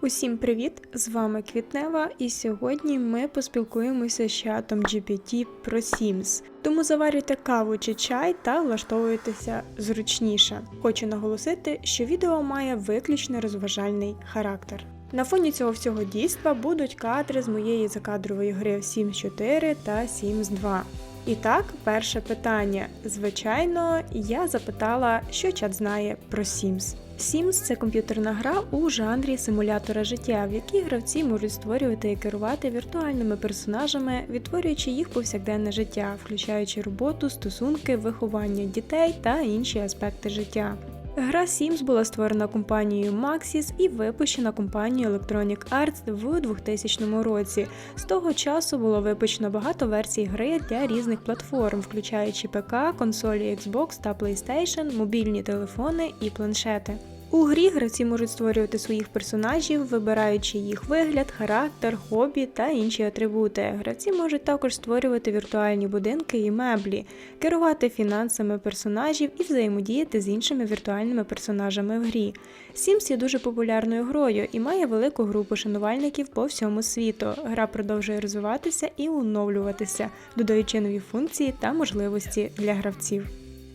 Усім привіт! З вами Квітнева, і сьогодні ми поспілкуємося з чатом GPT про Sims. Тому заварюйте каву чи чай та влаштовуйтеся зручніше. Хочу наголосити, що відео має виключно розважальний характер. На фоні цього всього дійства будуть кадри з моєї закадрової гри Sims 4 та Sims 2. І так, перше питання. Звичайно, я запитала, що чат знає про Sims. Sims – це комп'ютерна гра у жанрі симулятора життя, в якій гравці можуть створювати і керувати віртуальними персонажами, відтворюючи їх повсякденне життя, включаючи роботу, стосунки, виховання дітей та інші аспекти життя. Гра Sims була створена компанією Maxis і випущена компанією Electronic Arts в 2000 році. З того часу було випущено багато версій гри для різних платформ, включаючи ПК, консолі Xbox та PlayStation, мобільні телефони і планшети. У грі гравці можуть створювати своїх персонажів, вибираючи їх вигляд, характер, хобі та інші атрибути. Гравці можуть також створювати віртуальні будинки і меблі, керувати фінансами персонажів і взаємодіяти з іншими віртуальними персонажами в грі. Sims є дуже популярною грою і має велику групу шанувальників по всьому світу. Гра продовжує розвиватися і оновлюватися, додаючи нові функції та можливості для гравців.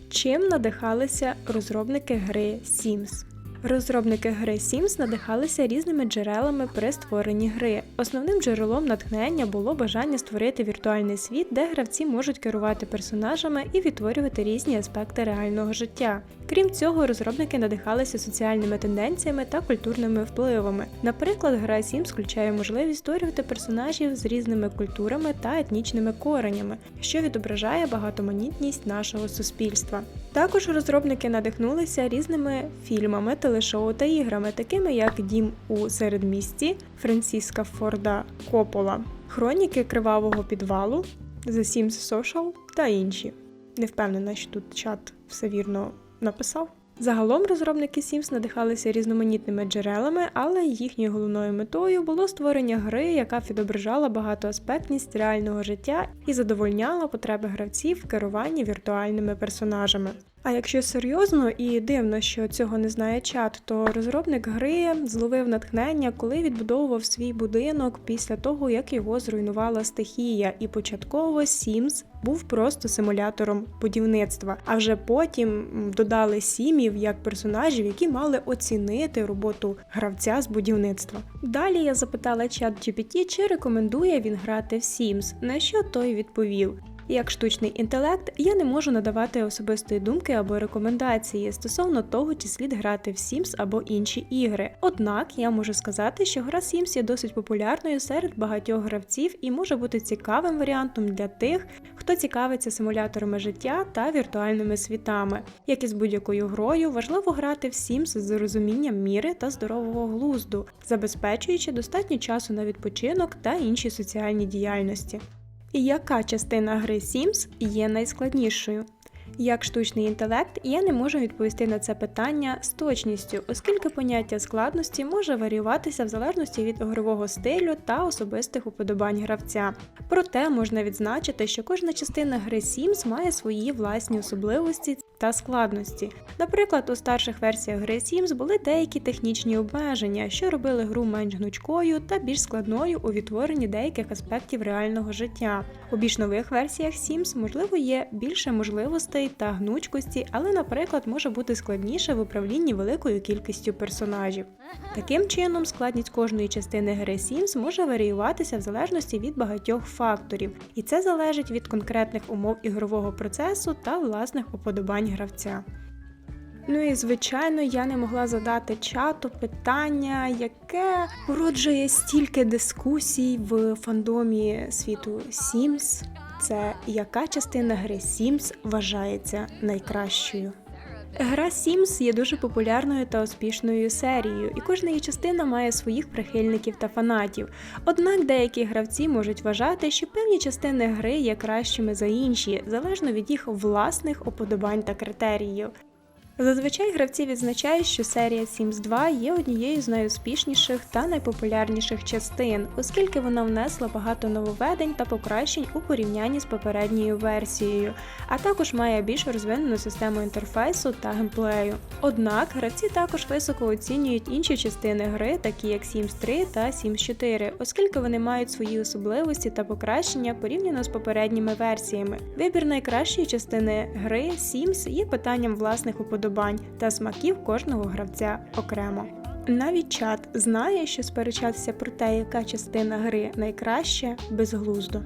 Чим надихалися розробники гри Sims? Розробники гри Sims надихалися різними джерелами при створенні гри. Основним джерелом натхнення було бажання створити віртуальний світ, де гравці можуть керувати персонажами і відтворювати різні аспекти реального життя. Крім цього, розробники надихалися соціальними тенденціями та культурними впливами. Наприклад, гра Sims включає можливість створювати персонажів з різними культурами та етнічними коренями, що відображає багатоманітність нашого суспільства. Також розробники надихнулися різними фільмами, телешоу та іграми, такими як Дім у середмісті Франсіска Форда Копола, Хроніки Кривавого підвалу, The Sims Social та інші. Не впевнена, що тут чат все вірно написав. Загалом розробники Sims надихалися різноманітними джерелами, але їхньою головною метою було створення гри, яка відображала багатоаспектність реального життя і задовольняла потреби гравців в керуванні віртуальними персонажами. А якщо серйозно і дивно, що цього не знає чат, то розробник гри зловив натхнення, коли відбудовував свій будинок після того, як його зруйнувала стихія, і початково Sims був просто симулятором будівництва. А вже потім додали сімів як персонажів, які мали оцінити роботу гравця з будівництва. Далі я запитала чат GPT, чи рекомендує він грати в Sims, на що той відповів. Як штучний інтелект, я не можу надавати особистої думки або рекомендації стосовно того, чи слід грати в Sims або інші ігри. Однак я можу сказати, що гра Sims є досить популярною серед багатьох гравців і може бути цікавим варіантом для тих, хто цікавиться симуляторами життя та віртуальними світами. Як і з будь-якою грою, важливо грати в Sims з розумінням міри та здорового глузду, забезпечуючи достатньо часу на відпочинок та інші соціальні діяльності. Яка частина гри Sims є найскладнішою? Як штучний інтелект, я не можу відповісти на це питання з точністю, оскільки поняття складності може варіюватися в залежності від ігрового стилю та особистих уподобань гравця. Проте можна відзначити, що кожна частина гри Sims має свої власні особливості та складності. Наприклад, у старших версіях гри Sims були деякі технічні обмеження, що робили гру менш гнучкою та більш складною у відтворенні деяких аспектів реального життя. У більш нових версіях Sims, можливо, є більше можливостей та гнучкості, але, наприклад, може бути складніше в управлінні великою кількістю персонажів. Таким чином, складність кожної частини гри Sims може варіюватися в залежності від багатьох факторів, і це залежить від конкретних умов ігрового процесу та власних уподобань гравця. Ну і звичайно, я не могла задати чату питання, яке породжує стільки дискусій в фандомі світу Sims. Це яка частина гри Sims вважається найкращою. Гра Sims є дуже популярною та успішною серією, і кожна її частина має своїх прихильників та фанатів. Однак деякі гравці можуть вважати, що певні частини гри є кращими за інші, залежно від їх власних уподобань та критеріїв. Зазвичай гравці відзначають, що серія Sims 2 є однією з найуспішніших та найпопулярніших частин, оскільки вона внесла багато нововведень та покращень у порівнянні з попередньою версією, а також має більш розвинену систему інтерфейсу та геймплею. Однак гравці також високо оцінюють інші частини гри, такі як Sims 3 та Sims 4, оскільки вони мають свої особливості та покращення порівняно з попередніми версіями. Вибір найкращої частини гри Sims є питанням власних уподобань та смаків кожного гравця окремо. Навіть чат знає, що сперечатися про те, яка частина гри найкраща, безглуздо.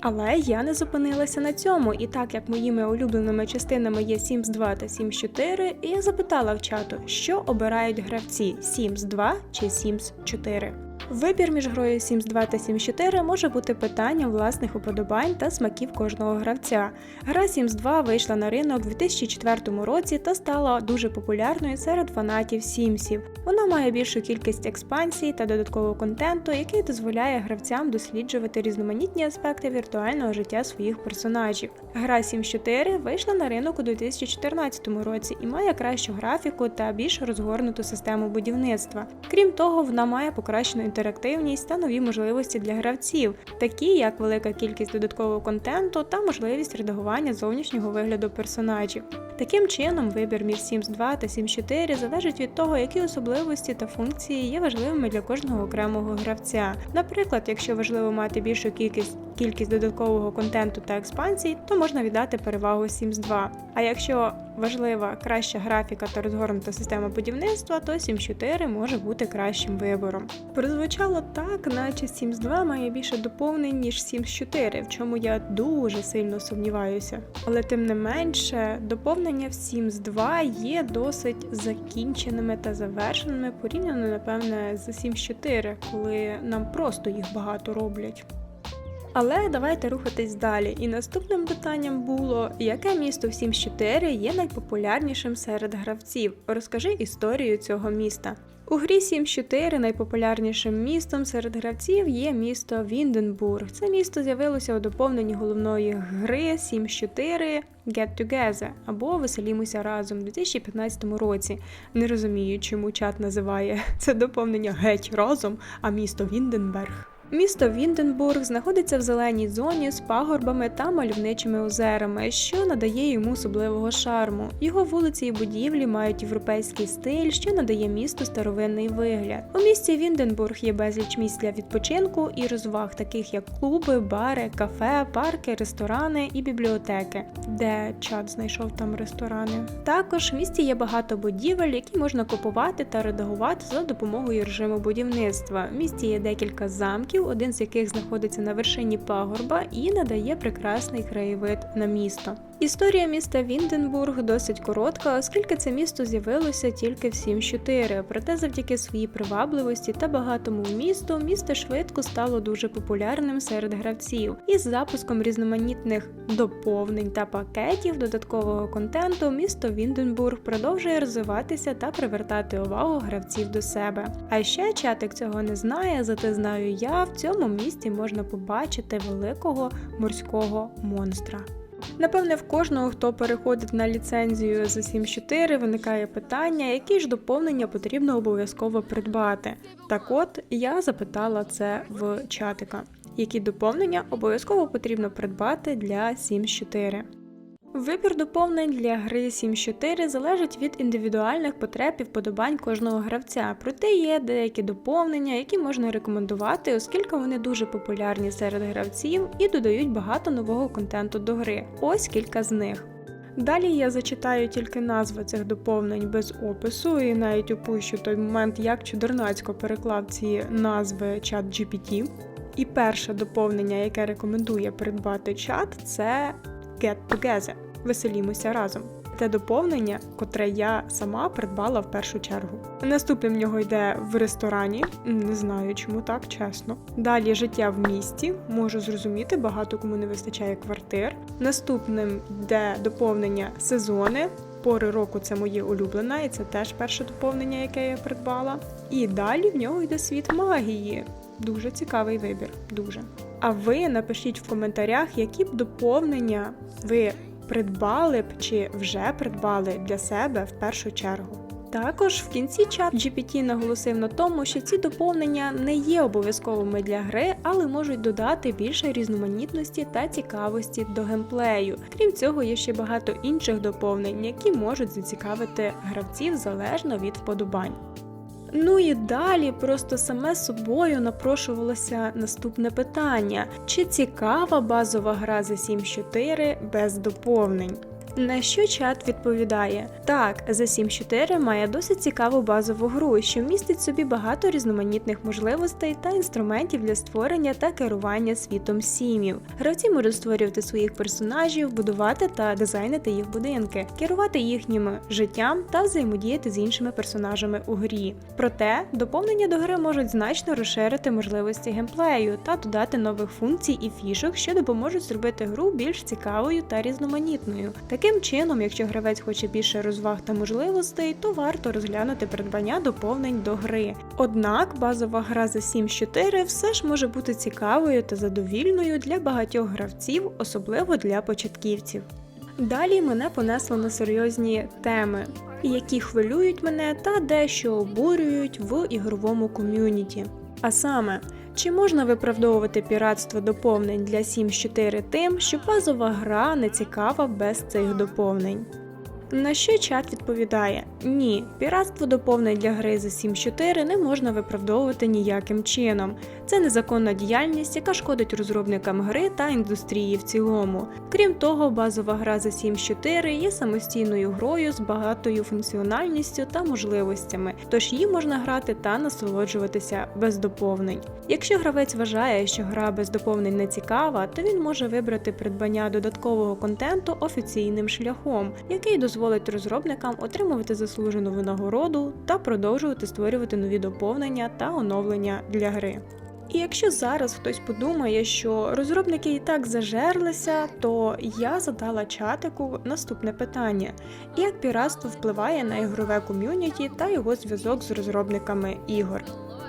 Але я не зупинилася на цьому, і так як моїми улюбленими частинами є Sims 2 та Sims 4, я запитала в чату, що обирають гравці Sims 2 чи Sims 4. Вибір між грою Sims 2 та Sims 4 може бути питанням власних уподобань та смаків кожного гравця. Гра Sims 2 вийшла на ринок у 2004 році та стала дуже популярною серед фанатів Сімсів. Вона має більшу кількість експансій та додаткового контенту, який дозволяє гравцям досліджувати різноманітні аспекти віртуального життя своїх персонажів. Гра Sims 4 вийшла на ринок у 2014 році і має кращу графіку та більш розгорнуту систему будівництва. Крім того, вона має покращену інтерактивність та нові можливості для гравців, такі як велика кількість додаткового контенту та можливість редагування зовнішнього вигляду персонажів. Таким чином, вибір між Sims 2 та Sims 4 залежить від того, які особливості та функції є важливими для кожного окремого гравця. Наприклад, якщо важливо мати більшу кількість кількість додаткового контенту та експансій, то можна віддати перевагу Sims 2. А якщо важлива краща графіка та розгорнута система будівництва, то Sims 4 може бути кращим вибором. Прозвучало так, наче Sims 2 має більше доповнень, ніж Sims 4, в чому я дуже сильно сумніваюся. Але тим не менше, доповнення в Sims 2 є досить закінченими та завершеними порівняно, напевне, з Sims 4, коли нам просто їх багато роблять. Але давайте рухатись далі. І наступним питанням було: яке місто в Sims 4 є найпопулярнішим серед гравців? Розкажи історію цього міста. У грі Sims 4 найпопулярнішим містом серед гравців є місто Вінденбург. Це місто з'явилося у доповненні головної гри Sims 4 Get Together або Веселімося разом у 2015 році. Не розумію, чому чат називає це доповнення геть разом, а місто Вінденберг. Місто Вінденбург знаходиться в зеленій зоні з пагорбами та мальовничими озерами, що надає йому особливого шарму. Його вулиці і будівлі мають європейський стиль, що надає місту старовинний вигляд. У місті Вінденбург є безліч місць для відпочинку і розваг, таких як клуби, бари, кафе, парки, ресторани і бібліотеки, де чат знайшов там ресторани. Також в місті є багато будівель, які можна купувати та редагувати за допомогою режиму будівництва. В місті є декілька замків один з яких знаходиться на вершині пагорба і надає прекрасний краєвид на місто. Історія міста Вінденбург досить коротка, оскільки це місто з'явилося тільки в 7-4, проте завдяки своїй привабливості та багатому місту місто швидко стало дуже популярним серед гравців. Із запуском різноманітних доповнень та пакетів додаткового контенту місто Вінденбург продовжує розвиватися та привертати увагу гравців до себе. А ще чатик цього не знає, зате знаю я. В цьому місті можна побачити великого морського монстра. Напевне, в кожного, хто переходить на ліцензію за 7.4, виникає питання, які ж доповнення потрібно обов'язково придбати. Так от я запитала це в чатика, які доповнення обов'язково потрібно придбати для 7.4. Вибір доповнень для гри 7.4 залежить від індивідуальних потреб і вподобань кожного гравця, проте є деякі доповнення, які можна рекомендувати, оскільки вони дуже популярні серед гравців і додають багато нового контенту до гри. Ось кілька з них. Далі я зачитаю тільки назви цих доповнень без опису, і навіть опущу той момент, як чудернацько переклав ці назви чат GPT. І перше доповнення, яке рекомендує придбати чат, це Get Together. Веселімося разом. Те доповнення, котре я сама придбала в першу чергу. Наступним в нього йде в ресторані, не знаю чому так, чесно. Далі життя в місті, можу зрозуміти, багато кому не вистачає квартир. Наступним йде доповнення сезони. Пори року це моє улюблене, і це теж перше доповнення, яке я придбала. І далі в нього йде світ магії. Дуже цікавий вибір, дуже. А ви напишіть в коментарях, які б доповнення ви придбали б чи вже придбали для себе в першу чергу. Також в кінці чат GPT наголосив на тому, що ці доповнення не є обов'язковими для гри, але можуть додати більше різноманітності та цікавості до геймплею. Крім цього, є ще багато інших доповнень, які можуть зацікавити гравців залежно від вподобань. Ну і далі просто саме собою напрошувалося наступне питання: чи цікава базова гра за 7.4 без доповнень? На що чат відповідає: так, за 7.4 має досить цікаву базову гру, що містить собі багато різноманітних можливостей та інструментів для створення та керування світом сімів. Гравці можуть створювати своїх персонажів, будувати та дизайнити їх будинки, керувати їхнім життям та взаємодіяти з іншими персонажами у грі. Проте доповнення до гри можуть значно розширити можливості геймплею та додати нових функцій і фішок, що допоможуть зробити гру більш цікавою та різноманітною. Таким чином, якщо гравець хоче більше розваг та можливостей, то варто розглянути придбання доповнень до гри. Однак базова гра за 7.4 все ж може бути цікавою та задовільною для багатьох гравців, особливо для початківців. Далі мене понесло на серйозні теми, які хвилюють мене та дещо обурюють в ігровому ком'юніті. А саме, чи можна виправдовувати піратство доповнень для 7.4 тим, що базова гра не цікава без цих доповнень? На що чат відповідає: ні, піратство доповнень для гри за 7.4 не можна виправдовувати ніяким чином. Це незаконна діяльність, яка шкодить розробникам гри та індустрії в цілому. Крім того, базова гра за 7.4 є самостійною грою з багатою функціональністю та можливостями, тож її можна грати та насолоджуватися без доповнень. Якщо гравець вважає, що гра без доповнень не цікава, то він може вибрати придбання додаткового контенту офіційним шляхом, який дозволить розробникам отримувати заслужену винагороду та продовжувати створювати нові доповнення та оновлення для гри. І якщо зараз хтось подумає, що розробники і так зажерлися, то я задала чатику наступне питання: як піратство впливає на ігрове ком'юніті та його зв'язок з розробниками ігор?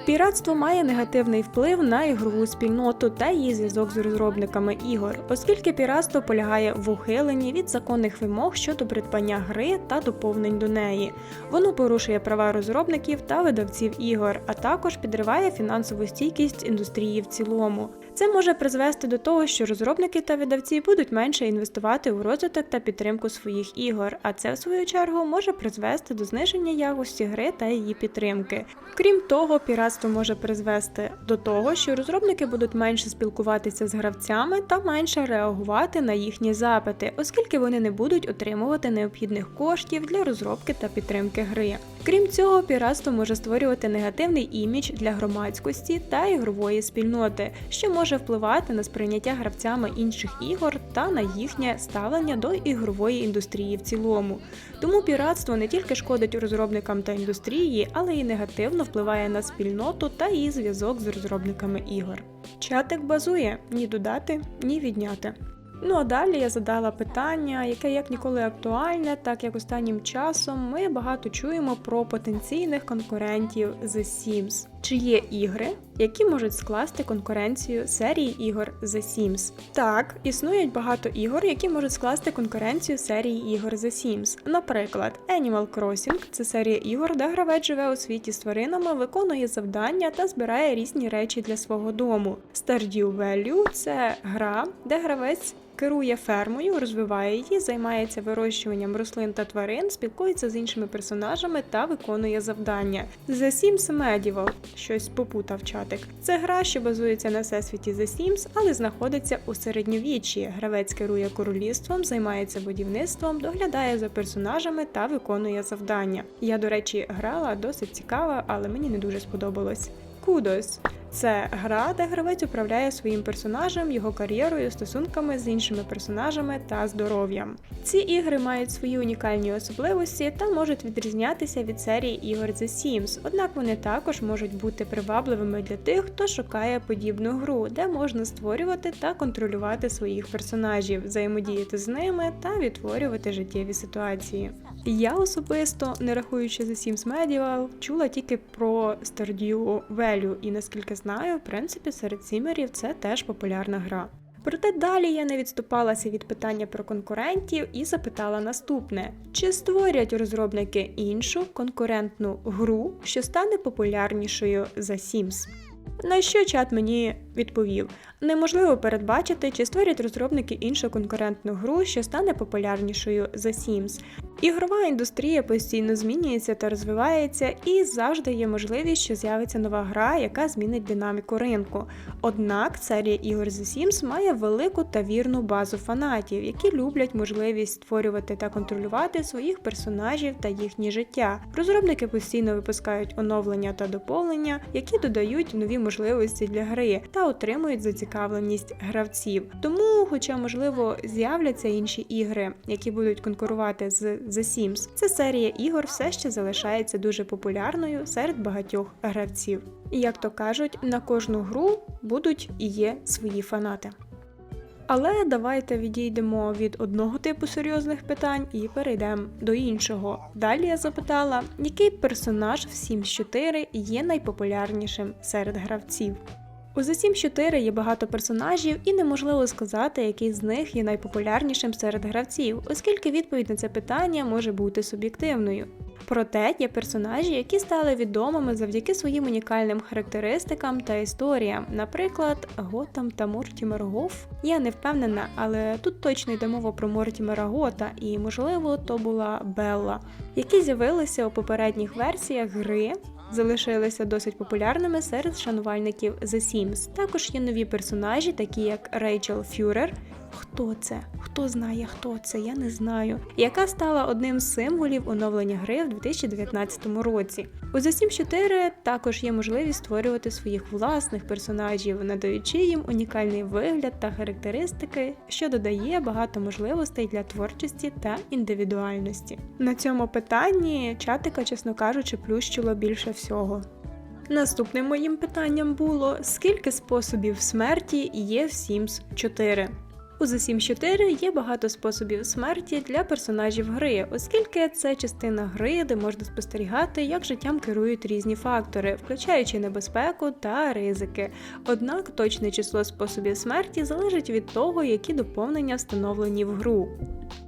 Піратство має негативний вплив на ігрову спільноту та її зв'язок з розробниками ігор, оскільки піратство полягає в ухиленні від законних вимог щодо придбання гри та доповнень до неї. Воно порушує права розробників та видавців ігор, а також підриває фінансову стійкість індустрії в цілому. Це може призвести до того, що розробники та видавці будуть менше інвестувати у розвиток та підтримку своїх ігор, а це в свою чергу може призвести до зниження якості гри та її підтримки. Крім того, піратство може призвести до того, що розробники будуть менше спілкуватися з гравцями та менше реагувати на їхні запити, оскільки вони не будуть отримувати необхідних коштів для розробки та підтримки гри. Крім цього, піратство може створювати негативний імідж для громадськості та ігрової спільноти, що може впливати на сприйняття гравцями інших ігор та на їхнє ставлення до ігрової індустрії в цілому. Тому піратство не тільки шкодить розробникам та індустрії, але й негативно впливає на спільноту та її зв'язок з розробниками ігор. Чатик базує ні додати, ні відняти. Ну а далі я задала питання, яке як ніколи актуальне, так як останнім часом ми багато чуємо про потенційних конкурентів The Sims. Чи є ігри, які можуть скласти конкуренцію серії ігор The Sims? Так, існують багато ігор, які можуть скласти конкуренцію серії ігор The Sims. Наприклад, Animal Crossing це серія ігор, де гравець живе у світі з тваринами, виконує завдання та збирає різні речі для свого дому. Stardew Valley – це гра, де гравець керує фермою, розвиває її, займається вирощуванням рослин та тварин, спілкується з іншими персонажами та виконує завдання. The Sims Medieval щось попутав чатик. Це гра, що базується на всесвіті The Sims, але знаходиться у середньовіччі. Гравець керує королівством, займається будівництвом, доглядає за персонажами та виконує завдання. Я, до речі, грала досить цікава, але мені не дуже сподобалось. Кудос це гра, де гравець управляє своїм персонажем, його кар'єрою, стосунками з іншими персонажами та здоров'ям. Ці ігри мають свої унікальні особливості та можуть відрізнятися від серії ігор The Sims, однак вони також можуть бути привабливими для тих, хто шукає подібну гру, де можна створювати та контролювати своїх персонажів, взаємодіяти з ними та відтворювати життєві ситуації. Я особисто, не рахуючи The Sims Medieval, чула тільки про Stardew Valley, і наскільки знаю, в принципі, серед сімерів це теж популярна гра. Проте далі я не відступалася від питання про конкурентів і запитала наступне: чи створять розробники іншу конкурентну гру, що стане популярнішою за Sims? На що чат мені відповів: неможливо передбачити, чи створять розробники іншу конкурентну гру, що стане популярнішою за Sims. Ігрова індустрія постійно змінюється та розвивається, і завжди є можливість, що з'явиться нова гра, яка змінить динаміку ринку. Однак серія ігор The Sims має велику та вірну базу фанатів, які люблять можливість створювати та контролювати своїх персонажів та їхнє життя. Розробники постійно випускають оновлення та доповнення, які додають нові можливості для гри та отримують зацікавленість гравців. Тому, хоча можливо з'являться інші ігри, які будуть конкурувати з The Sims, ця серія ігор все ще залишається дуже популярною серед багатьох гравців. І як то кажуть, на кожну гру будуть і є свої фанати. Але давайте відійдемо від одного типу серйозних питань і перейдемо до іншого. Далі я запитала, який персонаж в Sims 4 є найпопулярнішим серед гравців. У The Sims 4 є багато персонажів, і неможливо сказати, який з них є найпопулярнішим серед гравців, оскільки відповідь на це питання може бути суб'єктивною. Проте є персонажі, які стали відомими завдяки своїм унікальним характеристикам та історіям, наприклад, Готам та Мортімер Гоф. Я не впевнена, але тут точно йде мова про Мортімера Гота, і, можливо, то була Белла, які з'явилися у попередніх версіях гри. Залишилися досить популярними серед шанувальників The Sims. Також є нові персонажі, такі як Рейчел Фюрер. Хто це? Хто знає, хто це? Я не знаю. Яка стала одним з символів оновлення гри в 2019 році. У The Sims 4 також є можливість створювати своїх власних персонажів, надаючи їм унікальний вигляд та характеристики, що додає багато можливостей для творчості та індивідуальності. На цьому питанні чатика, чесно кажучи, плющило більше всього. Наступним моїм питанням було: скільки способів смерті є в Sims 4? У The Sims 4 є багато способів смерті для персонажів гри, оскільки це частина гри, де можна спостерігати, як життям керують різні фактори, включаючи небезпеку та ризики. Однак точне число способів смерті залежить від того, які доповнення встановлені в гру.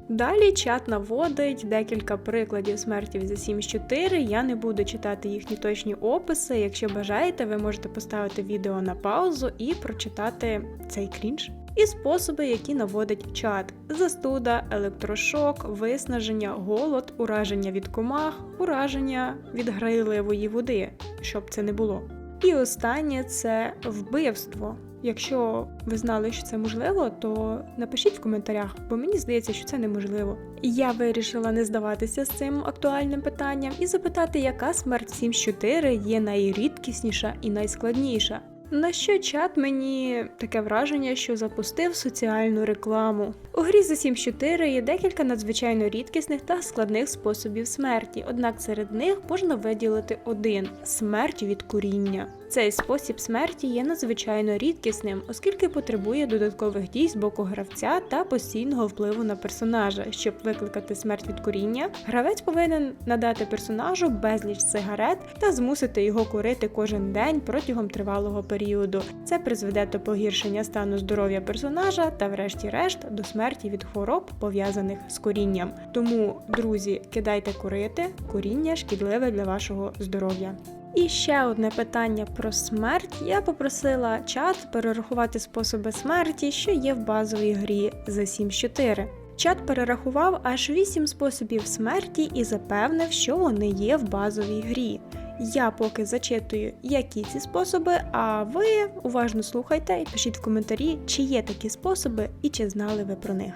Далі чат наводить декілька прикладів смерті в The Sims 4. Я не буду читати їхні точні описи. Якщо бажаєте, ви можете поставити відео на паузу і прочитати цей крінж. І способи, які наводить чат: застуда, електрошок, виснаження, голод, ураження від комах, ураження від грайливої води, щоб це не було. І останнє це вбивство. Якщо ви знали, що це можливо, то напишіть в коментарях, бо мені здається, що це неможливо. Я вирішила не здаватися з цим актуальним питанням і запитати, яка смерть 7.4 є найрідкісніша і найскладніша. На що чат мені таке враження, що запустив соціальну рекламу. У грі The Sims 4 є декілька надзвичайно рідкісних та складних способів смерті, однак серед них можна виділити один смерть від куріння. Цей спосіб смерті є надзвичайно рідкісним, оскільки потребує додаткових дій з боку гравця та постійного впливу на персонажа. Щоб викликати смерть від куріння, гравець повинен надати персонажу безліч сигарет та змусити його курити кожен день протягом тривалого періоду. Це призведе до погіршення стану здоров'я персонажа та, врешті-решт, до смерті від хвороб, пов'язаних з курінням. Тому, друзі, кидайте курити, куріння шкідливе для вашого здоров'я. І ще одне питання про смерть. Я попросила чат перерахувати способи смерті, що є в базовій грі The Sims 4. Чат перерахував аж 8 способів смерті і запевнив, що вони є в базовій грі. Я поки зачитую, які ці способи, а ви уважно слухайте і пишіть в коментарі, чи є такі способи і чи знали ви про них.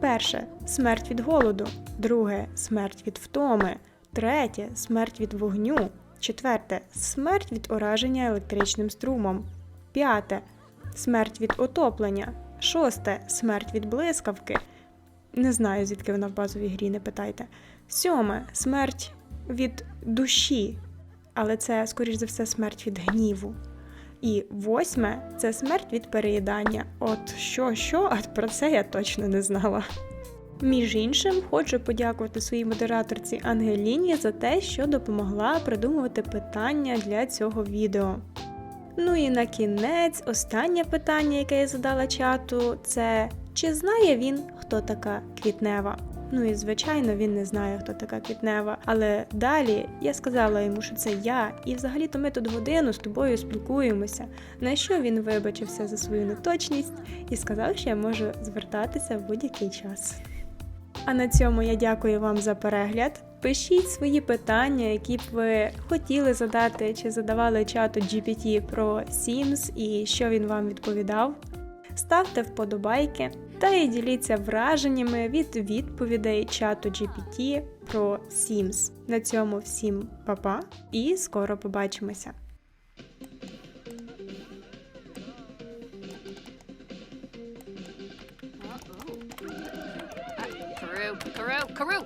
Перше смерть від голоду, друге смерть від втоми, третє смерть від вогню. Четверте смерть від ураження електричним струмом. П'яте смерть від отоплення. Шосте смерть від блискавки. Не знаю, звідки вона в базовій грі, не питайте. Сьоме смерть від душі. Але це, скоріш за все, смерть від гніву. І восьме це смерть від переїдання. От що, що, а про це я точно не знала. Між іншим, хочу подякувати своїй модераторці Ангеліні за те, що допомогла придумувати питання для цього відео. Ну і на кінець, останнє питання, яке я задала чату, це чи знає він, хто така квітнева? Ну і звичайно, він не знає, хто така квітнева. Але далі я сказала йому, що це я, і взагалі-то ми тут годину з тобою спілкуємося. На що він вибачився за свою неточність і сказав, що я можу звертатися в будь-який час. А на цьому я дякую вам за перегляд. Пишіть свої питання, які б ви хотіли задати чи задавали чату GPT про Sims і що він вам відповідав. Ставте вподобайки та і діліться враженнями від відповідей чату GPT про Sims. На цьому всім па-па і скоро побачимося! Karoo!